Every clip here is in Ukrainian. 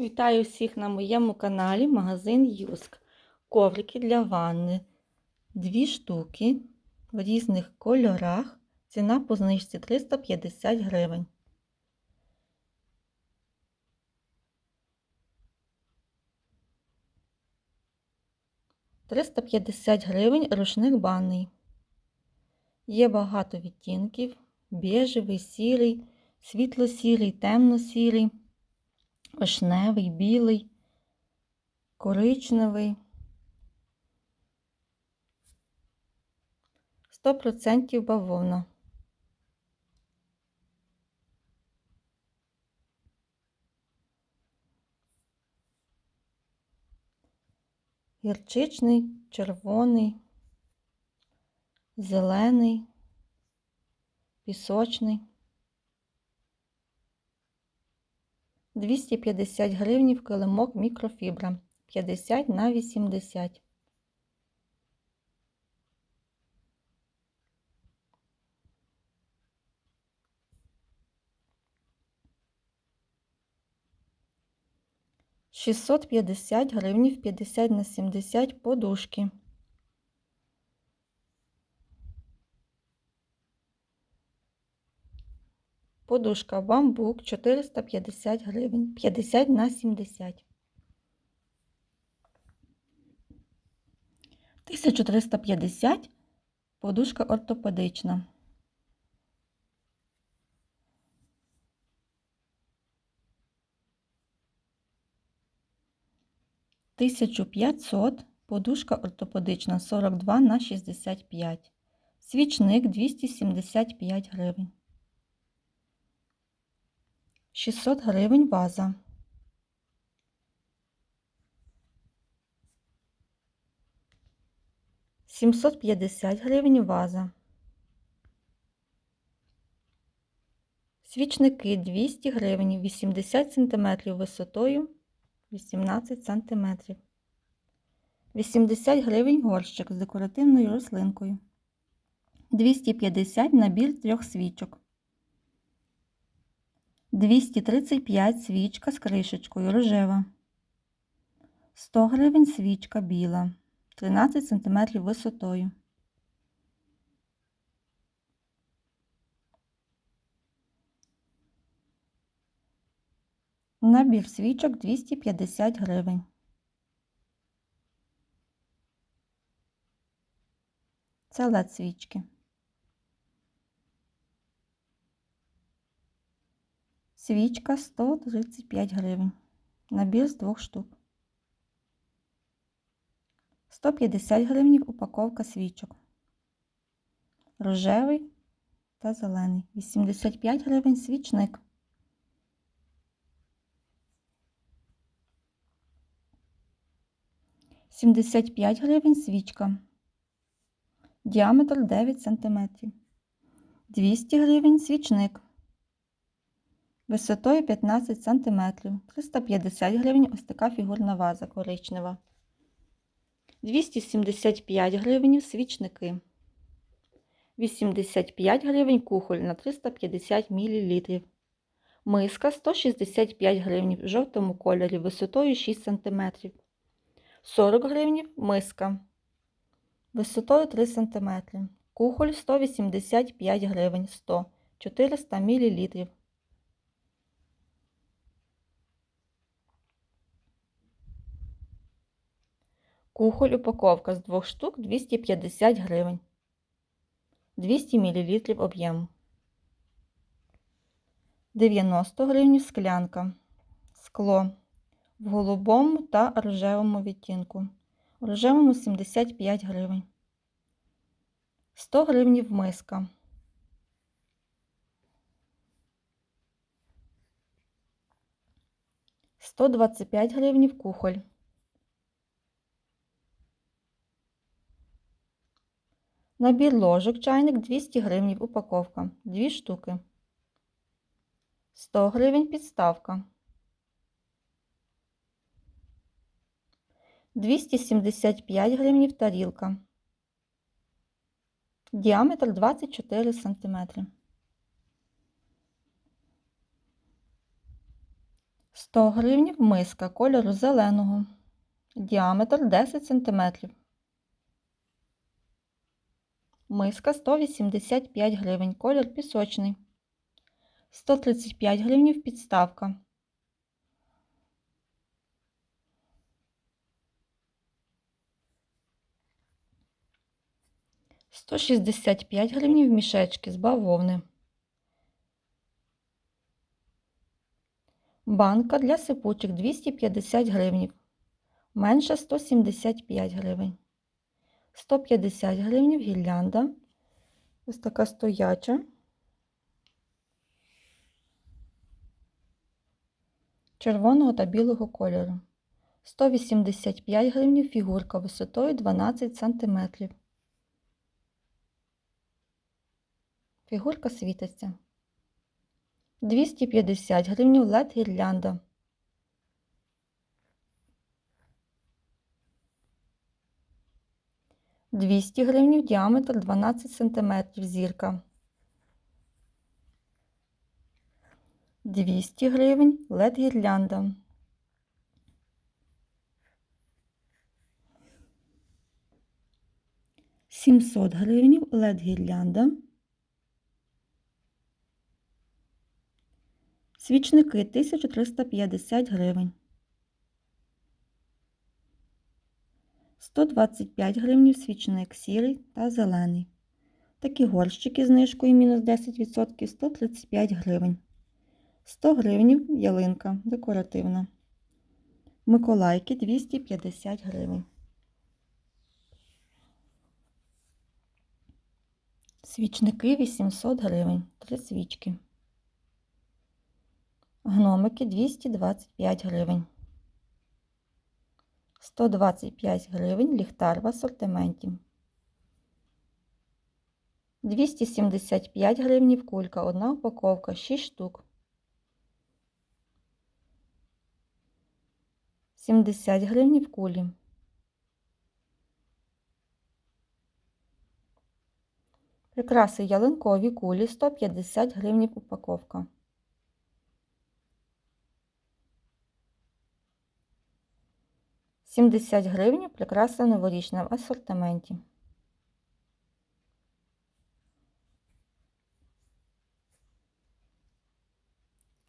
Вітаю всіх на моєму каналі магазин Юск. Коврики для ванни. Дві штуки в різних кольорах. Ціна по знижці 350 гривень. Триста п'ятдесят гривень рушник банний. Є багато відтінків: бежевий, сірий, світло-сірий, темно-сірий вишневий, білий, коричневий. 100% бавовна. Гірчичний, червоний, зелений, пісочний. 250 гривнів килимок мікрофібра 50 на 80. Шістсот п'ятдесят гривнів 50 на 70 подушки. Подушка бамбук 450 гривень, 50 на 70. 1350 подушка ортопедична. Тисячу п'ятсот подушка ортопедична 42 на 65. Свічник 275 гривень. 600 гривень ваза. Сімсот п'ятдесят гривень ваза. Свічники 200 гривень, 80 см висотою 18 см. 80 гривень горщик з декоративною рослинкою. 250 набір трьох свічок. 235 свічка з кришечкою рожева. 100 гривень свічка біла, 13 см висотою. Набір свічок 250 гривень. Це лед свічки. Свічка 135 гривень. Набір з двох штук. 150 гривень упаковка свічок. Рожевий та зелений. 85 гривень свічник. Сімдесят п'ять гривень свічка. Діаметр 9 см. 200 гривень свічник висотою 15 см, 350 гривень ось така фігурна ваза коричнева. 275 гривень свічники. 85 гривень кухоль на 350 мл. Миска 165 гривень в жовтому кольорі висотою 6 см. 40 гривень миска висотою 3 см. Кухоль 185 гривень 100 400 мл. Кухоль упаковка з двох штук 250 гривень. 200 мл об'єму. 90 гривень склянка. Скло в голубому та рожевому відтінку. В рожевому 75 гривень. 100 гривень миска. Сто двадцять п'ять гривень кухоль. Набір ложок чайник 200 гривень упаковка. Дві штуки. 100 гривень підставка. 275 гривень тарілка. Діаметр 24 см. 100 гривнів миска кольору зеленого. Діаметр 10 см. Миска 185 гривень. Колір пісочний. 135 гривнів підставка. Сто шістдесят п'ять гривнів мішечки з бавовни. Банка для сипучих 250 гривнів. Менше 175 гривень. 150 гривнів гірлянда. Ось така стояча. Червоного та білого кольору. 185 гривнів фігурка висотою 12 см. Фігурка світиться. 250 гривнів LED гірлянда. Двісті гривнів діаметр 12 см зірка. 200 гривень LED гірлянда. Сімсот гривень LED гірлянда. Свічники 1350 гривень. 125 гривень свічник сірий та зелений. Такі горщики знижкою мінус 10% 135 гривень. 100 гривень ялинка декоративна. Миколайки 250 гривень. Свічники 800 гривень. Три свічки. Гномики 225 гривень. 125 гривень ліхтар в асортименті. 275 гривень кулька, одна упаковка, 6 штук. 70 гривень кулі. Прикраси ялинкові кулі 150 гривень упаковка. Сімдесят гривень прикраса в асортименті.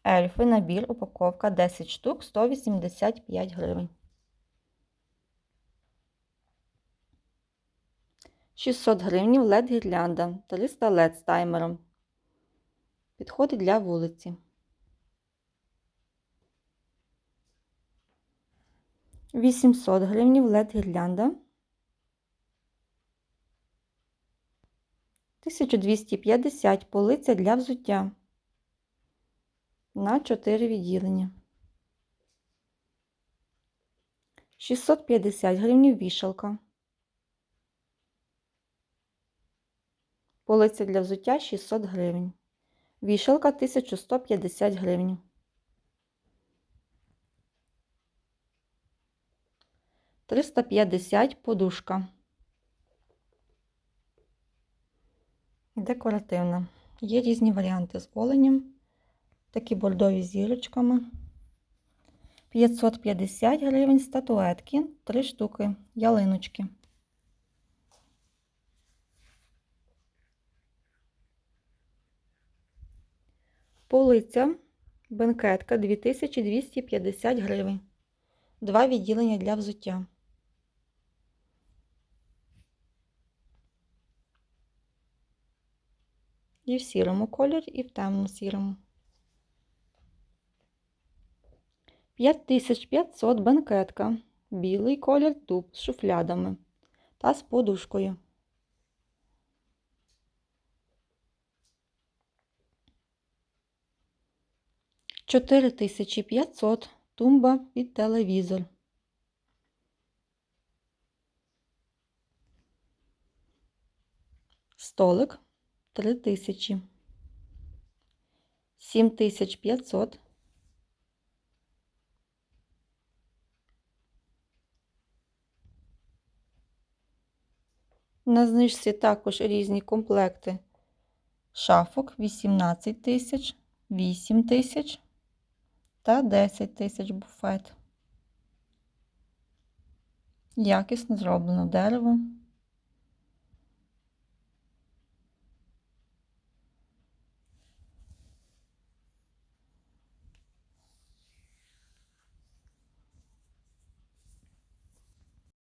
Ельфи набір упаковка 10 штук 185 гривень. 600 гривень LED гірлянда 300 LED з таймером. Підходить для вулиці. 800 гривень LED гірлянда. 1250 полиця для взуття на 4 відділення. 650 гривень вішалка. Полиця для взуття 600 гривень. Вішалка 1150 гривень. Триста п'ятдесят подушка. Декоративна. Є різні варіанти з оленем. Такі бордові зірочками. 550 гривень статуетки, 3 штуки, ялиночки. Полиця, бенкетка 2250 гривень. Два відділення для взуття. І в сірому кольорі, і в темно-сірому. 5500 бенкетка. Білий колір дуб з шуфлядами та з подушкою. Чотири тисячі п'ятсот тумба під телевізор. Столик три тисячі. Сім тисяч п'ятсот. На знижці також різні комплекти шафок 18 тисяч, 8 тисяч та 10 тисяч буфет. Якісно зроблено дерево.